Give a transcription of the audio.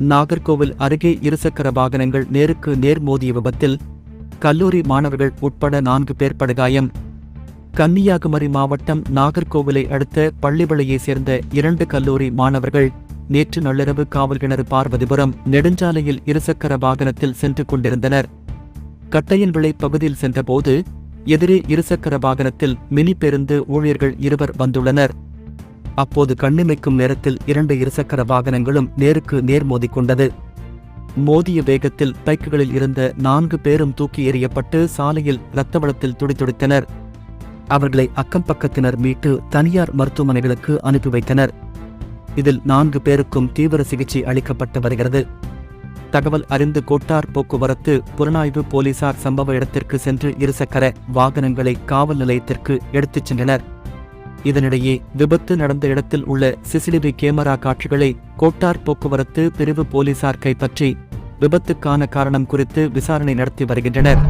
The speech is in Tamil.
நாகர்கோவில் அருகே இருசக்கர வாகனங்கள் நேருக்கு நேர் மோதிய விபத்தில் கல்லூரி மாணவர்கள் உட்பட நான்கு பேர் படுகாயம். கன்னியாகுமரி மாவட்டம் நாகர்கோவிலை அடுத்த பள்ளிவளையை சேர்ந்த இரண்டு கல்லூரி மாணவர்கள் நேற்று நள்ளிரவு காவல் கிணறு பார்வதிபுரம் நெடுஞ்சாலையில் இருசக்கர வாகனத்தில் சென்று கொண்டிருந்தனர். கட்டையன்விளை பகுதியில் சென்றபோது எதிரே இருசக்கர வாகனத்தில் மினி பேருந்து ஊழியர்கள் இருவர் வந்துள்ளனர். அப்போது கண்ணிமைக்கும் நேரத்தில் இரண்டு இருசக்கர வாகனங்களும் நேருக்கு நேர் மோதிக்கொண்டது. மோதிய வேகத்தில் பைக்குகளில் இருந்த நான்கு பேரும் தூக்கி எறியப்பட்டு சாலையில் இரத்த வளத்தில் துடிதுடித்தனர் அவர்களை அக்கம் பக்கத்தினர் மீட்டு தனியார் மருத்துவமனைகளுக்கு அனுப்பி வைத்தனர். இதில் நான்கு பேருக்கும் தீவிர சிகிச்சை அளிக்கப்பட்டு வருகிறது. தகவல் அறிந்து கோட்டார் போக்குவரத்து புலனாய்வு போலீசார் சம்பவ இடத்திற்கு சென்று இருசக்கர வாகனங்களை காவல் நிலையத்திற்கு எடுத்துச் சென்றனர். இதனிடையே விபத்து நடந்த இடத்தில் உள்ள சிசிடிவி கேமரா காட்சிகளை கோட்டார் போக்குவரத்து பிரிவு போலீசார் கைப்பற்றி விபத்துக்கான காரணம் குறித்து விசாரணை நடத்தி வருகின்றனர்.